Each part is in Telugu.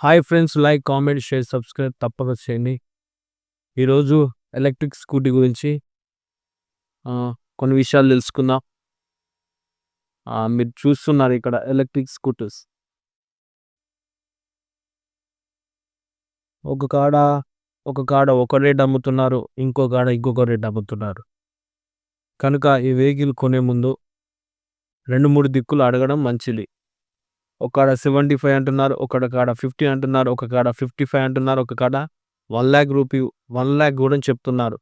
Hi friends like comment share subscribe తప్పక చేయండి. ఈరోజు ఎలక్ట్రిక్ స్కూటీ గురించి కొన్ని విషయాలు తెలుసుకుందాం. మీరు చూస్తున్నారు ఇక్కడ ఎలక్ట్రిక్ స్కూటర్స్ ఒక కాడ ఒక కాడ ఒక రేట్ అమ్ముతున్నారు ఇంకో కాడ ఇంకొక రేట్ అమ్ముతున్నారు కనుక ఈ వెహికల్ కొనే ముందు రెండు మూడు దిక్కులు అడగడం మంచిది. ఒక సెవెంటీ ఫైవ్ అంటున్నారు ఒక కాడ ఫిఫ్టీ అంటున్నారు ఒక కాడ ఫిఫ్టీ ఫైవ్ అంటున్నారు ఒక కాడ one lakh rupee one lakh కూడా చెప్తున్నారు.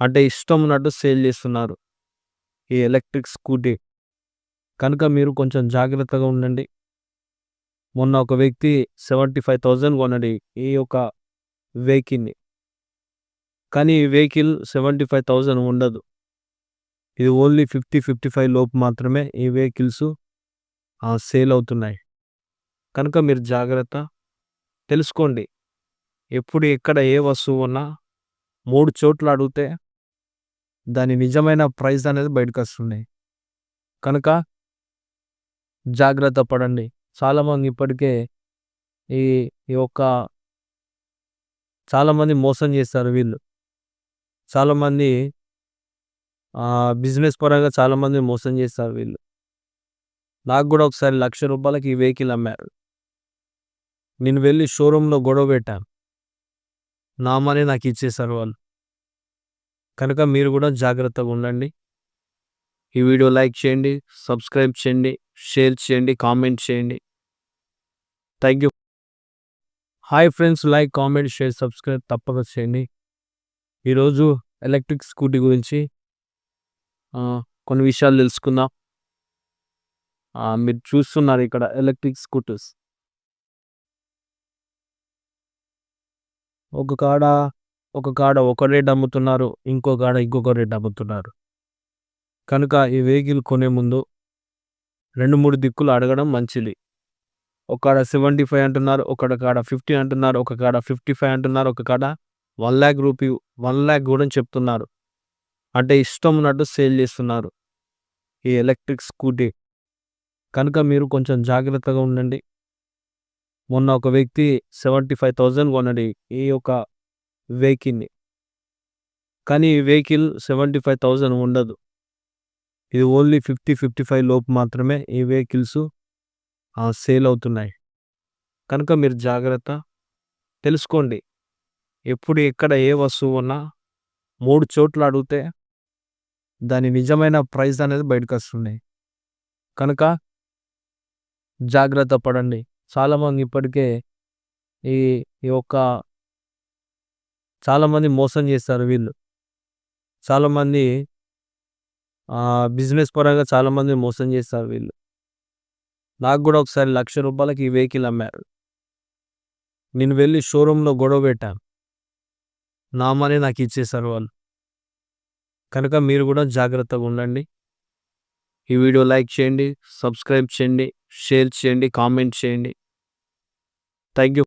అంటే ఇష్టం ఉన్నట్టు సేల్ చేస్తున్నారు ఈ ఎలక్ట్రిక్ స్కూటీ. కనుక మీరు కొంచెం జాగ్రత్తగా ఉండండి. మొన్న ఒక వ్యక్తి సెవెంటీ ఫైవ్ థౌజండ్ కొన్నది ఈ యొక్క వెహికల్ని. కానీ ఈ వెహికల్ సెవెంటీ ఫైవ్ థౌజండ్ ఉండదు. ఇది ఓన్లీ ఫిఫ్టీ ఫిఫ్టీ ఫైవ్ లోపు మాత్రమే ఈ వెహికల్స్ సేల్ అవుతున్నాయి. కనుక మీరు జాగ్రత్త. తెలుసుకోండి. ఎప్పుడు ఎక్కడ ఏ వస్తువు ఉన్నా మూడు చోట్ల అడిగితే దాని నిజమైన ప్రైస్ అనేది బయటకు వస్తుంది. కనుక జాగ్రత్త పడండి. చాలామంది ఇప్పటికే ఈ ఈ యొక్క చాలామంది మోసం చేస్తారు వీళ్ళు. చాలామంది బిజినెస్ పరంగా చాలామంది మోసం చేస్తారు వీళ్ళు. నాకు కూడా ఒకసారి లక్ష రూపాయలకి ఈ వెహికల్ అమ్మారు. నేను వెళ్ళి షోరూంలో గొడవ పెట్టాను. నా మనీ నాకు ఇచ్చేశారు వాళ్ళు. కనుక మీరు కూడా జాగ్రత్తగా ఉండండి. ఈ వీడియో లైక్ చేయండి సబ్స్క్రైబ్ చేయండి షేర్ చేయండి కామెంట్ చేయండి. Thank you. Hi friends like comment share subscribe తప్పక చేయండి. ఈరోజు ఎలక్ట్రిక్ స్కూటీ గురించి కొన్ని విషయాలు తెలుసుకుందాం. మీరు చూస్తున్నారు ఇక్కడ ఎలక్ట్రిక్ స్కూటర్స్. ఒక కాడ ఒక కాడ ఒక రేట్ అమ్ముతున్నారు ఇంకో కాడ ఇంకొక రేట్ అమ్ముతున్నారు కనుక ఈ వెహికల్ కొనే ముందు రెండు మూడు దిక్కులు అడగడం మంచిది. ఒక కాడ సెవెంటీ ఫైవ్ అంటున్నారు ఒక కాడ ఫిఫ్టీ అంటున్నారు ఒక కాడ ఫిఫ్టీ ఫైవ్ అంటున్నారు ఒక కాడ one lakh rupee one lakh కూడా చెప్తున్నారు. అంటే ఇష్టం ఉన్నట్టు సేల్ చేస్తున్నారు. ఈ ఎలక్ట్రిక్ స్కూటీ. కనుక మీరు కొంచెం జాగ్రత్తగా ఉండండి. మొన్న ఒక వ్యక్తి సెవెంటీ ఫైవ్ థౌజండ్ కొన్నాడు ఈ యొక్క వెహికల్ని. కానీ ఈ వెహికల్ సెవెంటీ ఫైవ్ థౌజండ్ ఉండదు. ఇది ఓన్లీ ఫిఫ్టీ ఫిఫ్టీ ఫైవ్ లోపు మాత్రమే ఈ వెహికల్స్ సేల్ అవుతున్నాయి. కనుక మీరు జాగ్రత్త. తెలుసుకోండి. ఎప్పుడు ఎక్కడ ఏ వస్తువు ఉన్నా మూడు చోట్ల అడిగితే దాని నిజమైన ప్రైస్ అనేది బయటకు వస్తుంది. కనుక జాగ్రత్త పడండి. చాలామంది ఇప్పటికే ఈ ఈ యొక్క చాలామంది మోసం చేస్తారు వీళ్ళు. చాలామంది బిజినెస్ పరంగా చాలామంది మోసం చేస్తారు వీళ్ళు. నాకు కూడా ఒకసారి లక్ష రూపాయలకి ఈ వెహికల్ అమ్మారు. నేను వెళ్ళి షోరూంలో గొడవ పెట్టాను నా మనీ నాకు ఇచ్చేసారు వాళ్ళు. కనుక మీరు కూడా జాగ్రత్తగా ఉండండి. ఈ వీడియో లైక్ చేయండి సబ్స్క్రైబ్ చేయండి. షేర్ చేయండి కామెంట్ చేయండి. Thank you